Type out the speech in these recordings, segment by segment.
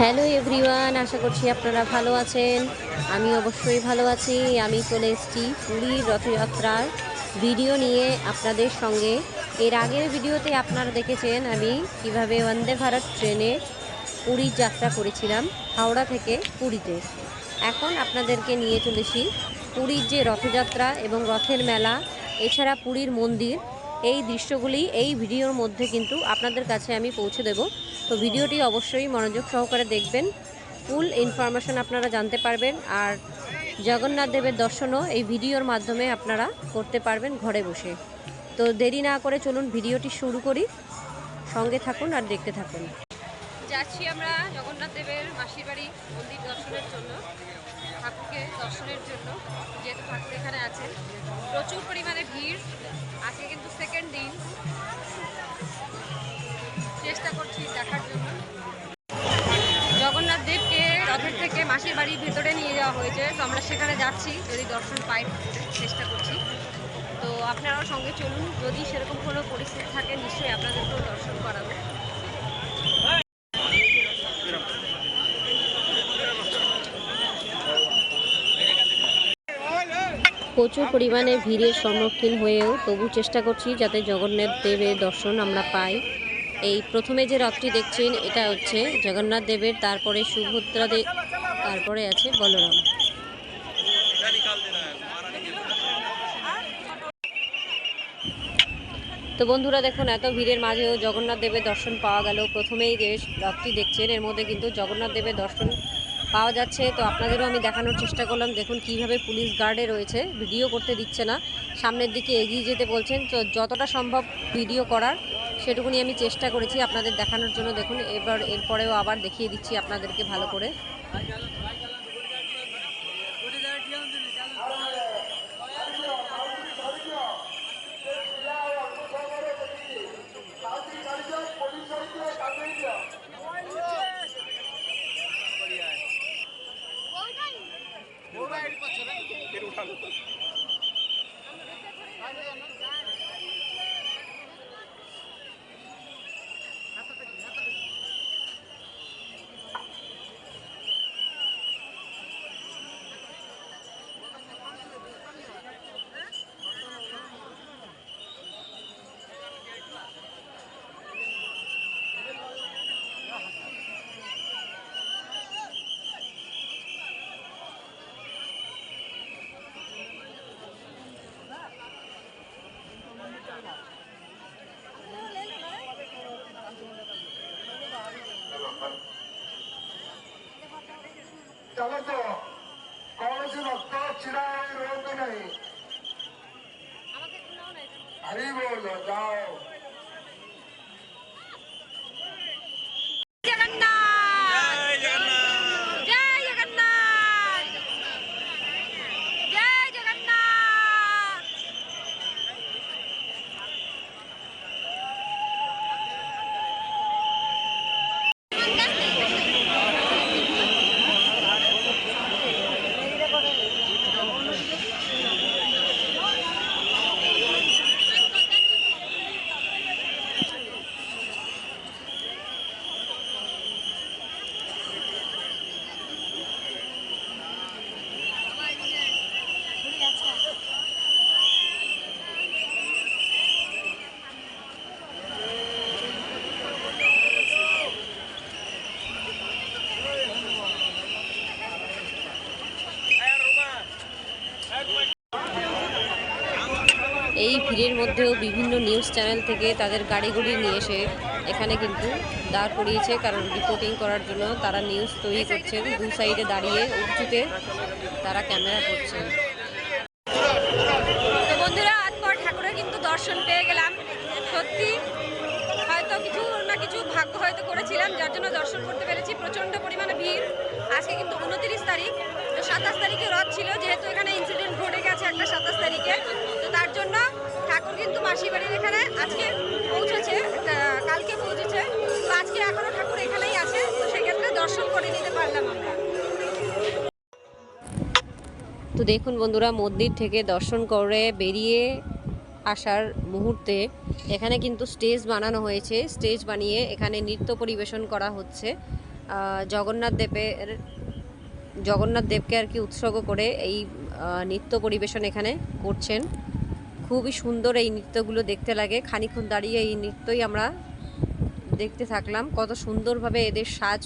Hello everyone আশা করছি আপনারা ভালো আছেন। আমি অবশ্যই ভালো আছি। আমি চলে এসেছি পুরীর রথযাত্রার ভিডিও নিয়ে আপনাদের সঙ্গে। এর আগের ভিডিওতে আপনারা দেখেছেন আমি কীভাবে বন্দে ভারত ট্রেনে পুরীর যাত্রা করেছিলাম, হাওড়া থেকে পুরীতে। এখন আপনাদেরকে নিয়ে চলেছি পুরীর যে রথযাত্রা এবং রথের মেলা, এছাড়া পুরীর মন্দির। এই দৃশ্যগুলি এই ভিডিওর মধ্যে কিন্তু আপনাদের কাছে আমি পৌঁছে দেব। তো ভিডিওটি অবশ্যই মনোযোগ সহকারে দেখবেন। ফুল ইনফরমেশন আপনারা জানতে পারবেন আর জগন্নাথ দেবের দর্শনও এই ভিডিওর মাধ্যমে আপনারা করতে পারবেন ঘরে বসে। তো দেরি না করে চলুন ভিডিওটি শুরু করি। সঙ্গে থাকুন আর দেখতে থাকুন। যাচ্ছি আমরা জগন্নাথ দেবের মাসির বাড়ি মন্দির দর্শনের জন্য, ঠাকুরকে দর্শনের জন্য, যেহেতু ঠাকুর এখানে আছেন। প্রচুর পরিমাণে ভিড়, আজকে কিন্তু সেকেন্ড দিন। চেষ্টা করছি দেখার জন্য। জগন্নাথ দেবকে রথের থেকে মাসির বাড়ির ভেতরে নিয়ে যাওয়া হয়েছে। তো আমরা সেখানে যাচ্ছি, যদি দর্শন পাই, চেষ্টা করছি। তো আপনারাও সঙ্গে চলুন, যদি সেরকম কোনো পরিস্থিতি থাকে, নিশ্চয়ই আপনাদেরকেও দর্শন করাবো। প্রচুর পরিমাণে ভিড়ের সম্মুখীন হয়েও তবু চেষ্টা করছি যাতে জগন্নাথ দেবের দর্শন আমরা পাই। এই প্রথমে যে রথটি দেখছেন, এটা হচ্ছে জগন্নাথ দেবের, তারপরে সুভদ্রা দেব তারপরে আছে বলরাম। তো বন্ধুরা দেখুন, এত ভিড়ের মাঝেও জগন্নাথ দেবের দর্শন পাওয়া গেল। প্রথমেই যে রথটি দেখছেন, এর মধ্যে কিন্তু জগন্নাথ দেবের দর্শন পাওয়া যাচ্ছে। তো আপনাদেরও আমি দেখানোর চেষ্টা করলাম, দেখুন কীভাবে পুলিশ গার্ডে রয়েছে। ভিডিও করতে দিচ্ছে না। সামনের দিকে এগিয়ে যেতে বলছেন। তো যতটা সম্ভব ভিডিও করার সেটুকুনি আমি চেষ্টা করেছি আপনাদের দেখানোর জন্য। দেখুন এবার এরপরেও আবার দেখিয়ে দিচ্ছি আপনাদেরকে ভালো করে। चलो ভক্ত চিরায় রোগ নেই হরি বলো যাও এই ভিড়ের মধ্যেও বিভিন্ন নিউজ চ্যানেল থেকে তাদের গাড়িগুলি নিয়ে এসে এখানে কিন্তু দাঁড় করিয়েছে, কারণ রিপোর্টিং করার জন্য তারা নিউজ তৈরি করছেন। দু সাইডে দাঁড়িয়ে উঁচুতে তারা ক্যামেরা করছেন। তো বন্ধুরা, আজ পর ঠাকুরের কিন্তু দর্শন পেয়ে গেলাম। সত্যি, হয়তো কিছু না কিছু ভাগ্য হয়তো করেছিলাম, যার জন্য দর্শন করতে পেরেছি। প্রচণ্ড পরিমাণে ভিড়। আজকে কিন্তু উনতিরিশ তারিখ। তো সাতাশ তারিখে রথ ছিল, যেহেতু এখানে ইনসিডেন্ট ঘটে গেছে একটা সাতাশ তারিখে। তো তার জন্য কিন্তু মাসি বাড়ির এখানে আজকে পৌঁছেছে কালকে পৌঁছেছে। তো আজকে এখনও ঠাকুর এখানেই আছে, তো সেক্ষেত্রে দর্শন করে নিতে পারলাম আমরা। তো দেখুন বন্ধুরা, মন্দির থেকে দর্শন করে বেরিয়ে আসার মুহূর্তে এখানে কিন্তু স্টেজ বানানো হয়েছে। স্টেজ বানিয়ে এখানে নৃত্য পরিবেশন করা হচ্ছে। জগন্নাথ দেবের, জগন্নাথ দেবকে আর কি উৎসর্গ করে এই নৃত্য পরিবেশন এখানে করছেন। খুবই সুন্দর এই নৃত্যগুলো দেখতে লাগে। খানিক্ষণ দাঁড়িয়ে এই নৃত্যই আমরা দেখতে থাকলাম। কত সুন্দরভাবে এদের সাজ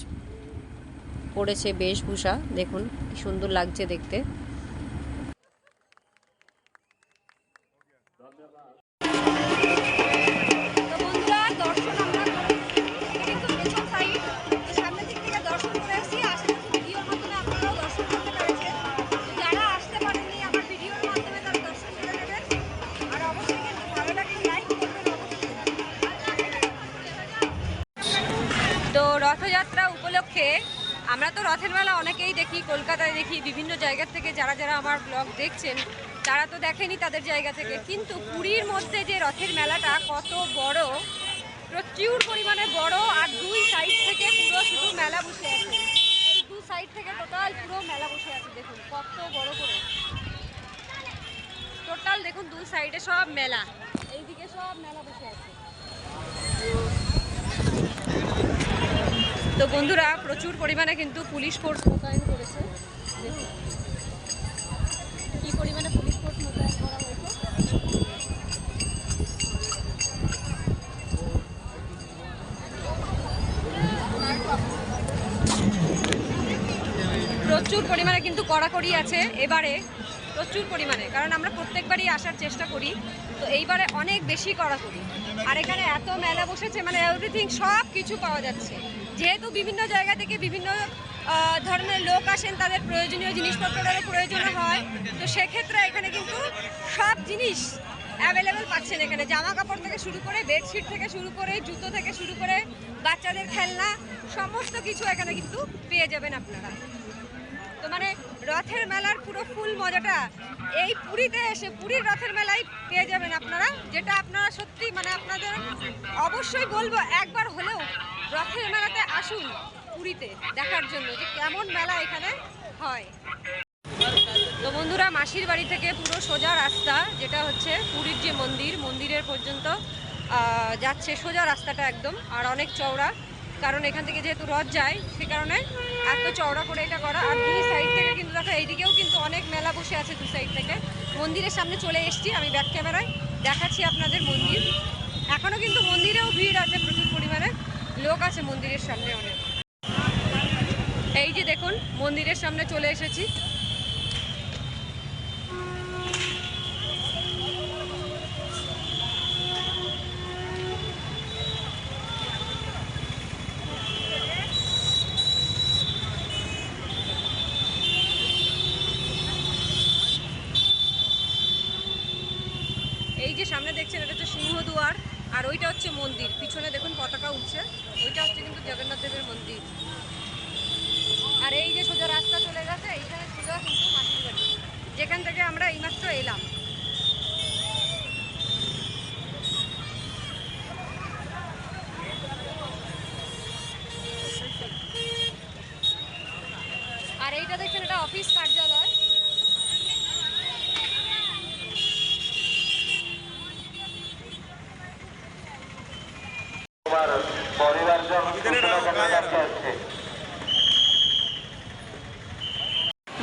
পড়েছে বেশভূষা। দেখুন, কি সুন্দর লাগছে দেখতে। বিভিন্ন জায়গা থেকে যারা যারা আমার ব্লগ দেখছেন, তারা তো দেখেনি তাদের জায়গা থেকে। কিন্তু পুরীর মধ্যে যে রথের মেলাটা কত বড়, প্রচুর পরিমাণে বড় আর দুই সাইড থেকে পুরো শুধু মেলা বসে আছে। এই দু সাইড থেকে টোটাল পুরো মেলা বসে আছে, দেখুন, কত বড় করে। টোটাল দেখুন দুই সাইডে সব মেলা। এইদিকে সব মেলা বসে আছে। তো বন্ধুরা, প্রচুর পরিমাণে কিন্তু পুলিশ ফোর্স মোতায়েন প্রচুর পরিমাণে কিন্তু কড়াকড়ি আছে এবারে, প্রচুর পরিমাণে, কারণ আমরা প্রত্যেকবারই আসার চেষ্টা করি। তো এইবারে অনেক বেশি কড়াকড়ি। আর এখানে এত মেলা বসেছে মানে এভরিথিং সব কিছু পাওয়া যাচ্ছে। যেহেতু বিভিন্ন জায়গা থেকে বিভিন্ন ধরনের লোক আসেন, তাদের প্রয়োজনীয় জিনিসপত্রেরও প্রয়োজন হয়। তো সেক্ষেত্রে এখানে কিন্তু সব জিনিস অ্যাভেলেবেল পাচ্ছেন এখানে। জামা কাপড় থেকে শুরু করে বেডশিট থেকে শুরু করে, জুতো থেকে শুরু করে, বাচ্চাদের খেলনা, সমস্ত কিছু এখানে কিন্তু পেয়ে যাবেন আপনারা। তো মানে রথের মেলার পুরো ফুল মজাটা এই পুরীতে এসে, পুরীর রথের মেলায় পেয়ে যাবেন আপনারা, যেটা আপনারা সত্যি মানে আপনাদের অবশ্যই বলব, একবার হলেও রথের মেলাতে আসুন পুরীতে দেখার জন্য যে কেমন মেলা এখানে হয়। তো বন্ধুরা, মাসির বাড়ি থেকে পুরো সোজা রাস্তা, যেটা হচ্ছে পুরীর যে মন্দির, মন্দিরের পর্যন্ত যাচ্ছে সোজা রাস্তাটা একদম, আর অনেক চওড়া। কারণ এখান থেকে যেহেতু রথ যায়, সে কারণে এত চওড়া করে এটা করা। আর দুই সাইড থেকে কিন্তু দেখো, এইদিকেও কিন্তু অনেক মেলা বসে আছে দু সাইড থেকে। মন্দিরের সামনে চলে এসেছি আমি ব্যাক ক্যামেরায় দেখাচ্ছি আপনাদের মন্দির। এখনও কিন্তু মন্দিরেও ভিড় আছে লোক আছে মন্দিরের সামনে অনেক। এই যে দেখুন মন্দিরের সামনে চলে এসেছি এই যে সামনে দেখছেন এটা হচ্ছে সিংহদুয়ার আর ওইটা হচ্ছে মন্দির পিছনে দেখুন পতাকা উঠছে ওইটা হচ্ছে কিন্তু জগন্নাথ দেবের মন্দির আর এই যে সোজা রাস্তা চলে গেছে এইখানে সোজা কিন্তু মাসির বাড়ি যেখান থেকে আমরা এইমাত্র এলাম। আর এইটা দেখছেন এটা অফিস কার্যালয়। পরিবার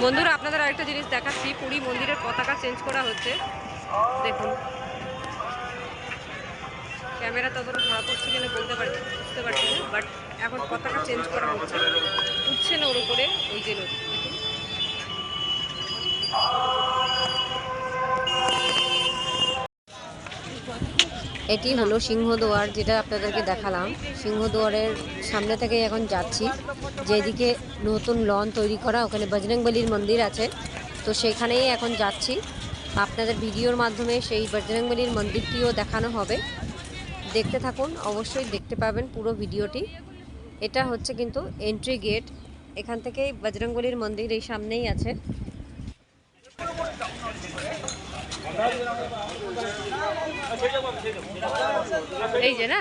বন্ধুরা, আপনাদের আরেকটা জিনিস দেখাচ্ছি। পুরী মন্দিরের পতাকা চেঞ্জ করা হচ্ছে। দেখুন। ক্যামেরা ততটা ধরা পড়ছে কিনা বলতে পারছি বুঝতে পারছি না বাট এখন পতাকা চেঞ্জ করা হচ্ছে। উঠছে না ওর উপরে, ওই যে দেখুন এটি হলো সিংহদুয়ার, যেটা আপনাদেরকে দেখালাম। সিংহদুয়ারের সামনে থেকে এখন যাচ্ছি। যেদিকে নতুন লন তৈরি করা, ওখানে বজরংবলির মন্দির আছে। তো সেখানেই এখন যাচ্ছি। আপনাদের ভিডিওর মাধ্যমে সেই বজরংবলির মন্দিরটিও দেখানো হবে। দেখতে থাকুন, অবশ্যই দেখতে পাবেন পুরো ভিডিওটি। এটা হচ্ছে কিন্তু এন্ট্রি গেট এখান থেকে বজরংবলির মন্দির এই সামনেই আছে। এই যে না?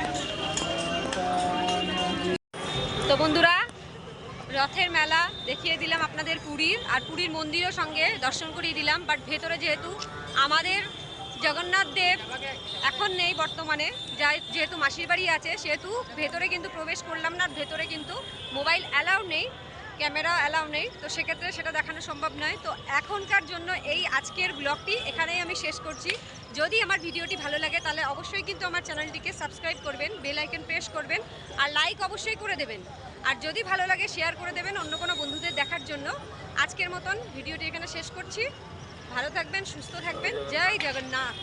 তো বন্ধুরা, রথের মেলা দেখিয়ে দিলাম আপনাদের পুরীর, আর পুরীর মন্দিরও সঙ্গে দর্শন করিয়ে দিলাম বাট ভেতরে যেহেতু আমাদের জগন্নাথ দেব এখন নেই বর্তমানে, যাই যেহেতু মাসির বাড়ি আছে, সেহেতু ভেতরে কিন্তু প্রবেশ করলাম না ভেতরে কিন্তু মোবাইল অ্যালাউ নেই। ক্যামেরা অ্যালাউ নেই। তো সেক্ষেত্রে সেটা দেখানো সম্ভব নয়। তো এখনকার জন্য এই আজকের ব্লগটি এখানেই আমি শেষ করছি। যদি আমার ভিডিওটি ভালো লাগে তাহলে অবশ্যই কিন্তু আমার চ্যানেলটিকে সাবস্ক্রাইব করবেন, বেল আইকন প্রেস করবেন আর লাইক অবশ্যই করে দেবেন। আর যদি ভালো লাগে শেয়ার করে দেবেন অন্য কোনো বন্ধুদের দেখার জন্য। আজকের মতন ভিডিওটি এখানে শেষ করছি। ভালো থাকবেন, সুস্থ থাকবেন। জয় জগন্নাথ।